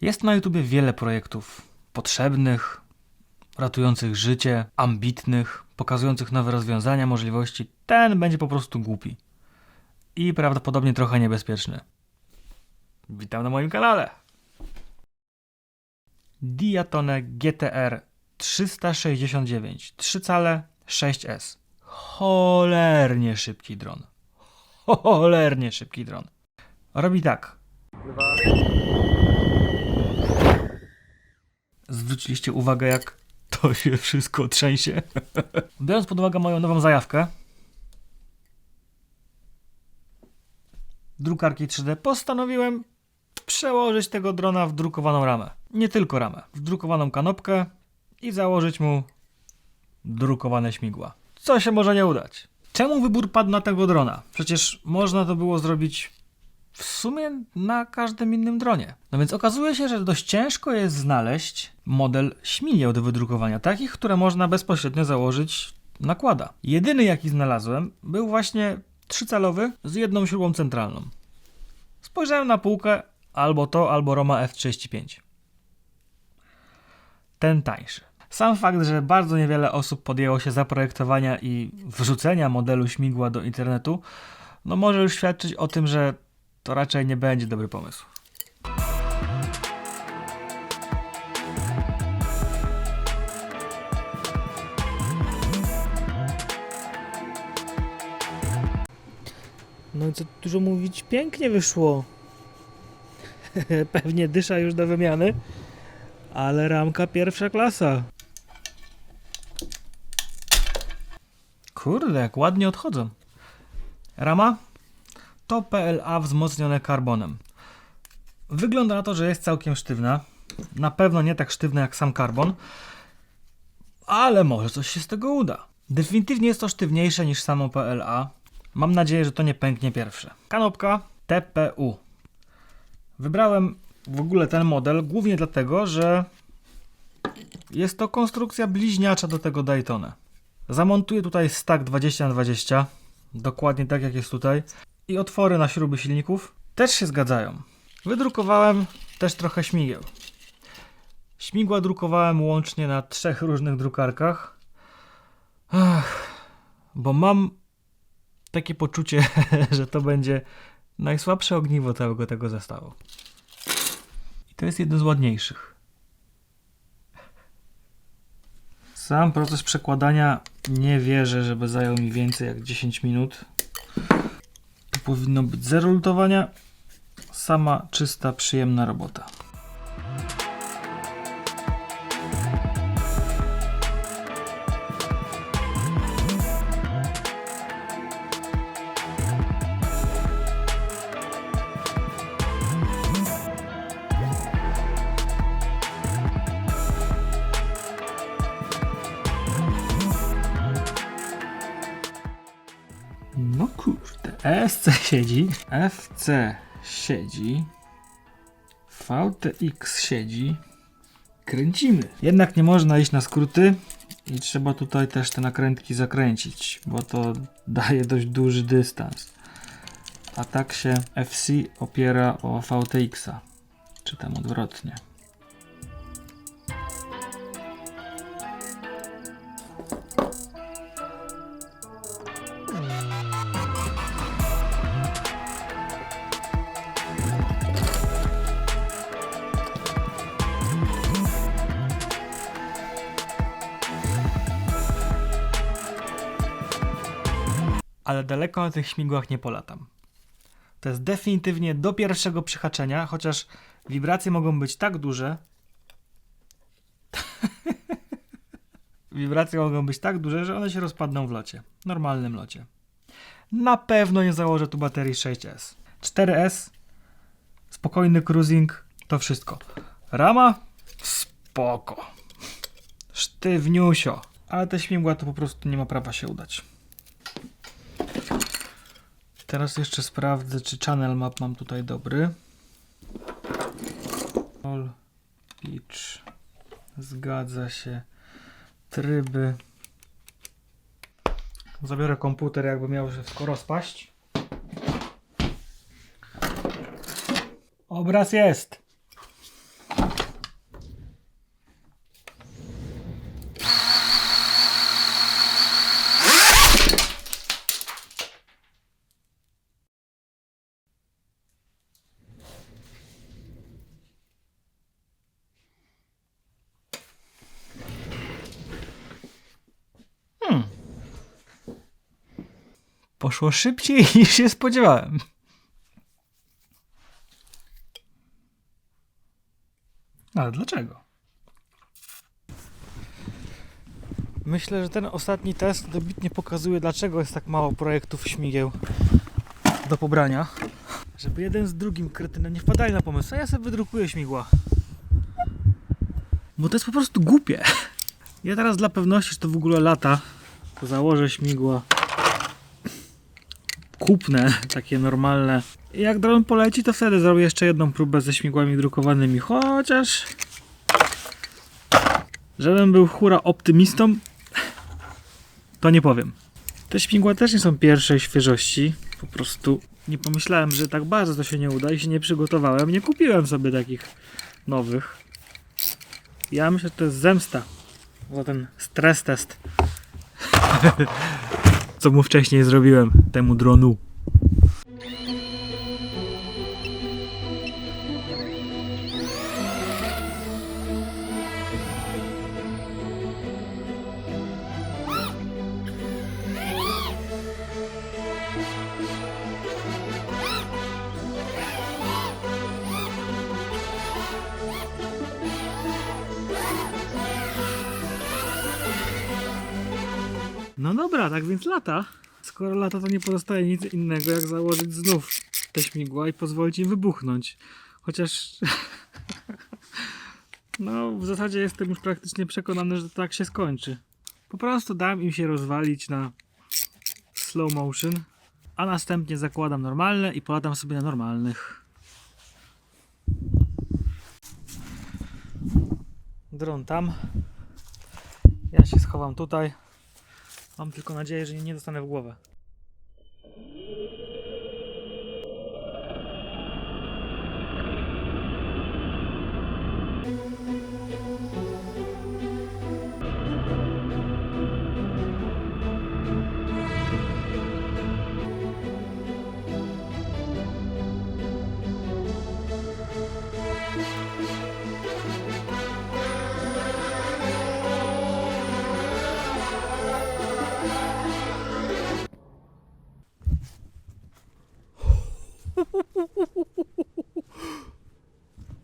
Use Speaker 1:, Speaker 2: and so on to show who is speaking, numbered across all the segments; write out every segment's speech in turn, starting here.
Speaker 1: Jest na YouTubie wiele projektów potrzebnych, ratujących życie, ambitnych, pokazujących nowe rozwiązania, możliwości. Ten będzie po prostu głupi. I prawdopodobnie trochę niebezpieczny. Witam na moim kanale. Diatone GTR 369 3 cale 6S. Cholernie szybki dron. Cholernie szybki dron. Robi tak. Zwróciliście uwagę, jak to się wszystko trzęsie? Biorąc pod uwagę moją nową zajawkę, drukarki 3D, postanowiłem przełożyć tego drona w drukowaną ramę. Nie tylko ramę, w drukowaną kanopkę i założyć mu drukowane śmigła. Co się może nie udać? Czemu wybór padł na tego drona? Przecież można to było zrobić w sumie na każdym innym dronie. No więc okazuje się, że dość ciężko jest znaleźć model śmigieł do wydrukowania, takich, które można bezpośrednio założyć nakłada. Jedyny jaki znalazłem był właśnie trzycalowy z jedną śrubą centralną. Spojrzałem na półkę, albo to, albo Roma F35. Ten tańszy. Sam fakt, że bardzo niewiele osób podjęło się zaprojektowania i wrzucenia modelu śmigła do internetu, no może już świadczyć o tym, że to raczej nie będzie dobry pomysł.
Speaker 2: No i co dużo mówić, pięknie wyszło. Pewnie dysza już do wymiany, ale ramka pierwsza klasa.
Speaker 1: Kurde, jak ładnie odchodzą. Rama to PLA wzmocnione karbonem. Wygląda na to, że jest całkiem sztywna. Na pewno nie tak sztywna jak sam karbon, ale może coś się z tego uda. Definitywnie jest to sztywniejsze niż samo PLA. Mam nadzieję, że to nie pęknie pierwsze. Kanopka TPU. Wybrałem w ogóle ten model głównie dlatego, że jest to konstrukcja bliźniacza do tego Daytona. Zamontuję tutaj stack 20 na 20 dokładnie tak jak jest tutaj. I otwory na śruby silników też się zgadzają. Wydrukowałem też trochę śmigieł. Śmigła drukowałem łącznie na trzech różnych drukarkach. Ach, bo mam takie poczucie, że to będzie najsłabsze ogniwo całego tego zestawu. I to jest jedno z ładniejszych. Sam proces przekładania nie wierzę, żeby zajął mi więcej jak 10 minut. Powinno być zero lutowania. Sama czysta, przyjemna robota. ESC siedzi, FC siedzi, VTX siedzi. Kręcimy. Jednak nie można iść na skróty i trzeba tutaj też te nakrętki zakręcić, bo to daje dość duży dystans. A tak się FC opiera o VTX-a, czy tam odwrotnie. Ale daleko na tych śmigłach nie polatam. To jest definitywnie do pierwszego przyhaczenia, chociaż wibracje mogą być tak duże. wibracje mogą być tak duże, że one się rozpadną w locie. Normalnym locie. Na pewno nie założę tu baterii 6S. 4S, spokojny cruising, to wszystko. Rama? Spoko. Sztywniusio. Ale te śmigła to po prostu nie ma prawa się udać. Teraz jeszcze sprawdzę, czy channel map mam tutaj dobry. All pitch. Zgadza się. Tryby. Zabiorę komputer, jakby miał wszystko rozpaść. Obraz jest. Poszło szybciej niż się spodziewałem. Ale dlaczego? Myślę, że ten ostatni test dobitnie pokazuje, dlaczego jest tak mało projektów śmigieł do pobrania. Żeby jeden z drugim kretynem nie wpadali na pomysł, a ja sobie wydrukuję śmigła. Bo to jest po prostu głupie. Ja teraz dla pewności, że to w ogóle lata, to założę śmigła kupne, takie normalne. Jak dron poleci, to wtedy zrobię jeszcze jedną próbę ze śmigłami drukowanymi, chociaż żebym był hura optymistą, to nie powiem. Te śmigła też nie są pierwszej świeżości, po prostu nie pomyślałem, że tak bardzo to się nie uda i się nie przygotowałem, nie kupiłem sobie takich nowych. Ja myślę, że to jest zemsta za ten stres test. Co mu wcześniej zrobiłem temu dronu. Dobra, tak więc lata. Skoro lata, to nie pozostaje nic innego, jak założyć znów te śmigła i pozwolić im wybuchnąć. Chociaż. no, w zasadzie jestem już praktycznie przekonany, że tak się skończy. Po prostu dam im się rozwalić na slow motion, a następnie zakładam normalne i polatam sobie na normalnych. Dron tam. Ja się schowam tutaj. Mam tylko nadzieję, że nie dostanę w głowę.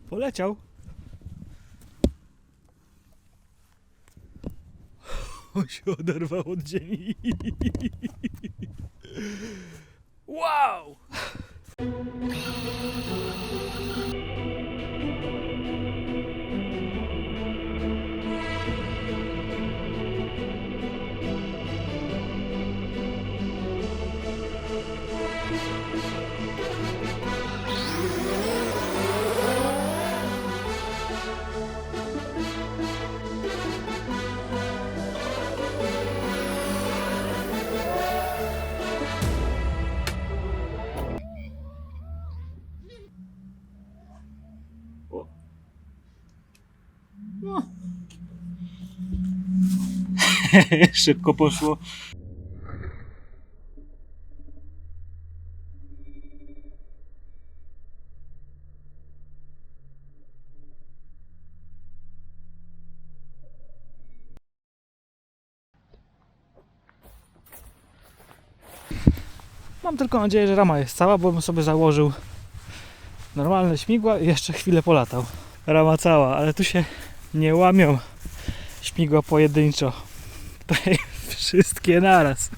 Speaker 1: Poleciał. On się oderwał od ziemi. Wow! Szybko poszło. Mam tylko nadzieję, że rama jest cała, bo bym sobie założył normalne śmigła i jeszcze chwilę polatał. Rama cała, ale tu się nie łamią śmigła pojedynczo. Tutaj wszystkie naraz.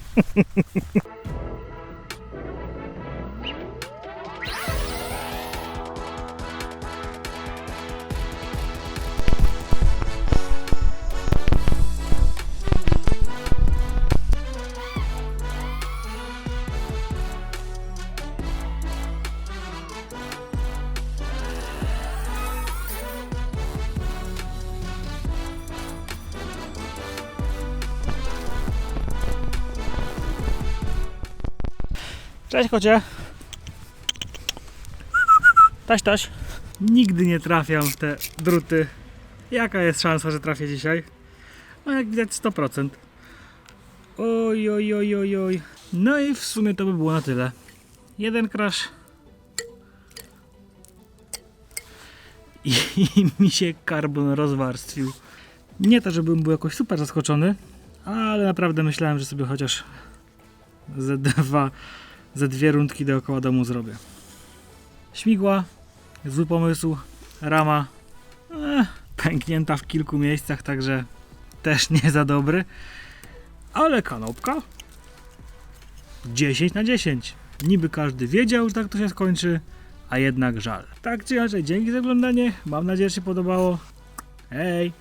Speaker 1: Cześć kocie. Taś, taś. Nigdy nie trafiam w te druty. Jaka jest szansa, że trafię dzisiaj? No jak widać 100%. Oj, oj, oj, oj, oj. No i w sumie to by było na tyle. Jeden crash. I, mi się karbon rozwarstwił. Nie to, żebym był jakoś super zaskoczony, ale naprawdę myślałem, że sobie chociaż ze dwa, ze dwie rundki dookoła domu zrobię. Śmigła, zły pomysł, rama eh, pęknięta w kilku miejscach, także też nie za dobry. Ale kanopka 10 na 10. Niby każdy wiedział, tak to się skończy, a jednak żal. Tak czy inaczej, dzięki za oglądanie. Mam nadzieję, że się podobało. Hej!